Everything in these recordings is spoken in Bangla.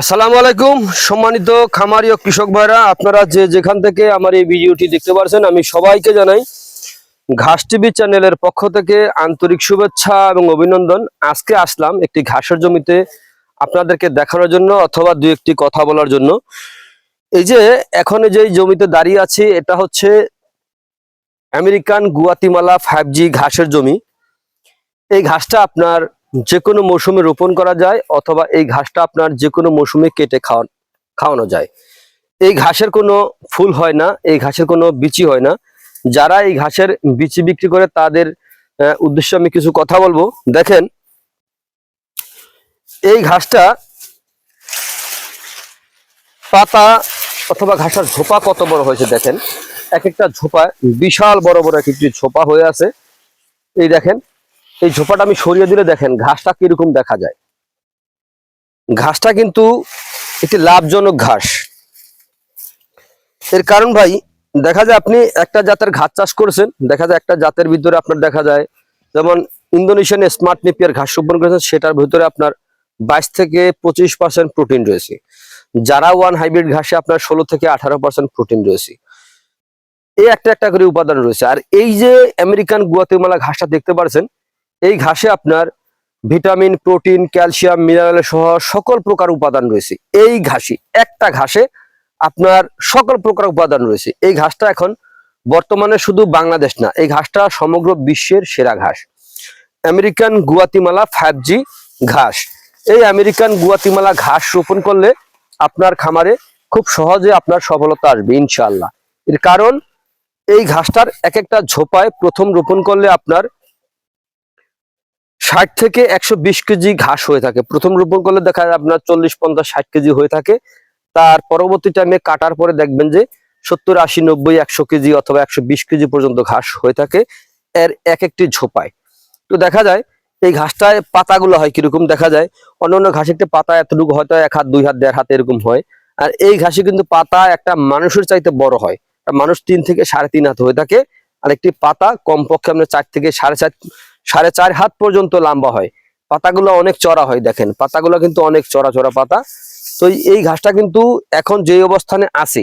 আসসালামু আলাইকুম। সম্মানিত খামারি ও কৃষক ভাইরা, আপনারা যে যেখান থেকে আমার এই ভিডিওটি দেখতে পারছেন, আমি সবাইকে জানাই ঘাস টিভি চ্যানেলের পক্ষ থেকে আন্তরিক শুভেচ্ছা এবং অভিনন্দন। আজকে আসলাম একটি ঘাসের জমিতে আপনাদেরকে দেখানোর জন্য অথবা দু একটি কথা বলার জন্য। এই যে এখন যে জমিতে দাঁড়িয়ে আছি, এটা হচ্ছে আমেরিকান গুয়াতিমালা ফাইভ জি ঘাসের জমি। এই ঘাসটা আপনার যে কোনো মৌসুমে রোপণ করা যায় অথবা এই ঘাসটা আপনার যে কোনো মৌসুমে কেটে খাওয়ান খাওয়ানো যায়। এই ঘাসের কোনো ফুল হয় না, এই ঘাসের কোনো বিচি হয় না। যারা এই ঘাসের বিচি বিক্রি করে তাদের উদ্দেশ্যে আমি কিছু কথা বলব। দেখেন, এই ঘাসটা পাতা অথবা ঘাসের ঝোপা কত বড় হয়েছে দেখেন। এক একটা ঝোপা বিশাল বড় বড় এক একটি ঝোপা হয়ে আছে। এই দেখেন এই ঝোপাটা আমি সরিয়ে দিলে দেখেন ঘাসটা কীরকম দেখা যায়। ঘাসটা কিন্তু একটি লাভজনক ঘাস। এর কারণ ভাই, দেখা যায় আপনি একটা জাতের ঘাস চাষ করেছেন, দেখা যায় একটা জাতের ভিতরে আপনার দেখা যায়, যেমন ইন্দোনেশিয়ান স্মার্ট নেপিয়ার ঘাস রোপণ করেছেন, সেটার ভিতরে আপনার বাইশ থেকে পঁচিশ পার্সেন্ট প্রোটিন রয়েছে। যারা ওয়ান হাইব্রিড ঘাসে আপনার ষোলো থেকে আঠারো পার্সেন্ট প্রোটিন রয়েছে। এই একটা একটা করে উপাদান রয়েছে। আর এই যে আমেরিকান, গুয়াতেমালা ঘাসটা দেখতে পাচ্ছেন এই ঘাসে আপনার ভিটামিন, প্রোটিন, ক্যালসিয়াম, মিনারেল সহ সকল প্রকার উপাদান রয়েছে। এই ঘাসে, একটা ঘাসে আপনার সকল প্রকার উপাদান রয়েছে। এই ঘাসটা এখন বর্তমানে শুধু বাংলাদেশ না, এই ঘাসটা সমগ্র বিশ্বের সেরা ঘাস। আমেরিকান গুয়াতিমালা ফাইভ জি ঘাস। এই আমেরিকান গুয়াতিমালা ঘাস রোপণ করলে আপনার খামারে খুব সহজে আপনার সফলতা আসবে, ইনশাআল্লাহ। এর কারণ, এই ঘাসটার এক একটা ঝোপায় প্রথম রোপণ করলে আপনার ষাট থেকে একশো বিশ কেজি ঘাস হয়ে থাকে। প্রথম রোপণ করলে দেখা যায় আপনার চল্লিশ, পঞ্চাশ, ষাট কেজি হয়ে থাকে। তার পরবর্তী টাইমে কাটার পরে দেখবেন যে সত্তর, আশি, নব্বই, একশো কেজি অথবা একশো বিশ কেজি পর্যন্ত ঘাস হয়ে থাকে এর এক একটি ঝোপায়। তো দেখা যায় এই ঘাসটায় পাতাগুলো হয় কীরকম? দেখা যায় অন্য অন্য ঘাসে পাতা এতটুকু হয়তো এক হাত, দুই হাত, দেড় হাত এরকম হয়। আর এই ঘাসে কিন্তু পাতা একটা মানুষের চাইতে বড় হয়। মানুষ তিন থেকে সাড়ে তিন হাত হয়ে থাকে। আর একটি পাতা কমপক্ষে আপনার চার থেকে সাড়ে চার সাড়ে চার হাত পর্যন্ত লম্বা হয়। পাতাগুলো অনেক চড়া হয়, দেখেন। পাতাগুলো কিন্তু অনেক চড়া চড়া পাতা। তো এই ঘাসটা কিন্তু এখন যে অবস্থানে আছে,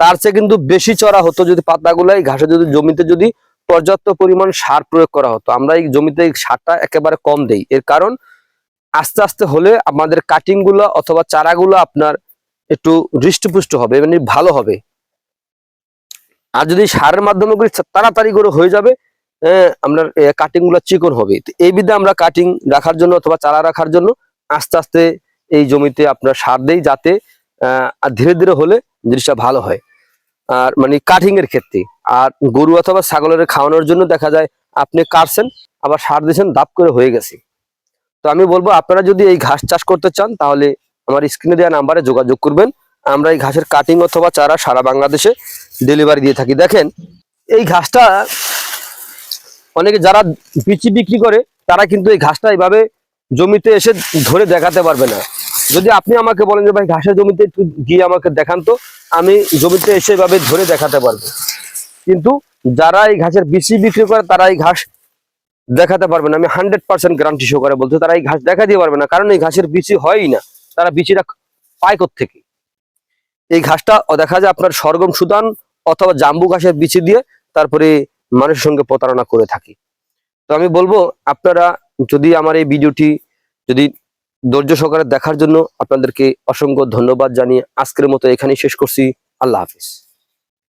তার চেয়ে কিন্তু বেশি চড়া হতো যদি পাতাগুলো, এই ঘাসে যদি, জমিতে যদি পর্যাপ্ত পরিমাণ সার প্রয়োগ করা হতো। আমরা এই জমিতে সারটা একেবারে কম দেই। এর কারণ, আস্তে আস্তে হলে আমাদের কাটিংগুলো অথবা চারাগুলো আপনার একটু হৃষ্টপুষ্ট হবে মানে ভালো হবে। আর যদি সারের মাধ্যমে তাড়াতাড়ি করে হয়ে যাবে আপনার কাটিংগুলো চিকন হবে। এই বিধে আমরা কাটিং রাখার জন্য অথবা চারা রাখার জন্য আস্তে আস্তে এই জমিতে আপনার সার দেই যাতে ধীরে ধীরে হলে জিনিসটা ভালো হয়। আর মানে কাটিং এর ক্ষেত্রে, আর গরু অথবা ছাগলের খাওয়ানোর জন্য দেখা যায় আপনি কাটছেন, আবার সার দিয়েছেন দাপ করে হয়ে গেছে। তো আমি বলব, আপনারা যদি এই ঘাস চাষ করতে চান, তাহলে আমার স্ক্রিনে দেওয়া নাম্বারে যোগাযোগ করবেন। আমরা এই ঘাসের কাটিং অথবা চারা সারা বাংলাদেশে ডেলিভারি দিয়ে থাকি। দেখেন, এই ঘাসটা অনেকে যারা বিচি বিক্রি করে, তারা কিন্তু এই ঘাসটা এইভাবে জমিতে এসে ধরে দেখাতে পারবে না। যদি আপনি আমাকে বলেন যে, ভাই, ঘাসের জমিতে একটু গিয়ে আমাকে দেখান তো, আমি জমিতে এসে এভাবে ধরে দেখাতে পারব। কিন্তু যারা এই ঘাসের বিচি বিক্রি করে, তারা এই ঘাস দেখাতে পারবে না। আমি হান্ড্রেড পার্সেন্ট গ্যারান্টি করে বলতে তারা এই ঘাস দেখা দিয়ে পারবে না, কারণ এই ঘাসের বিচি হয়ই না। তারা বিচিটা পায় থেকে এই ঘাসটা দেখা যায় আপনার সরগম সুদান অথবা জাম্বু ঘাসের বিচি দিয়ে, তারপরে মানুষের সঙ্গে প্রতারণা করে থাকি। তো আমি বলব, আপনারা যদি আমার এই ভিডিওটি যদি ধৈর্য সহকারে দেখার জন্য আপনাদেরকে অসংখ্য ধন্যবাদ জানিয়ে আজকের মতো এখানেই শেষ করছি। আল্লাহ হাফিজ।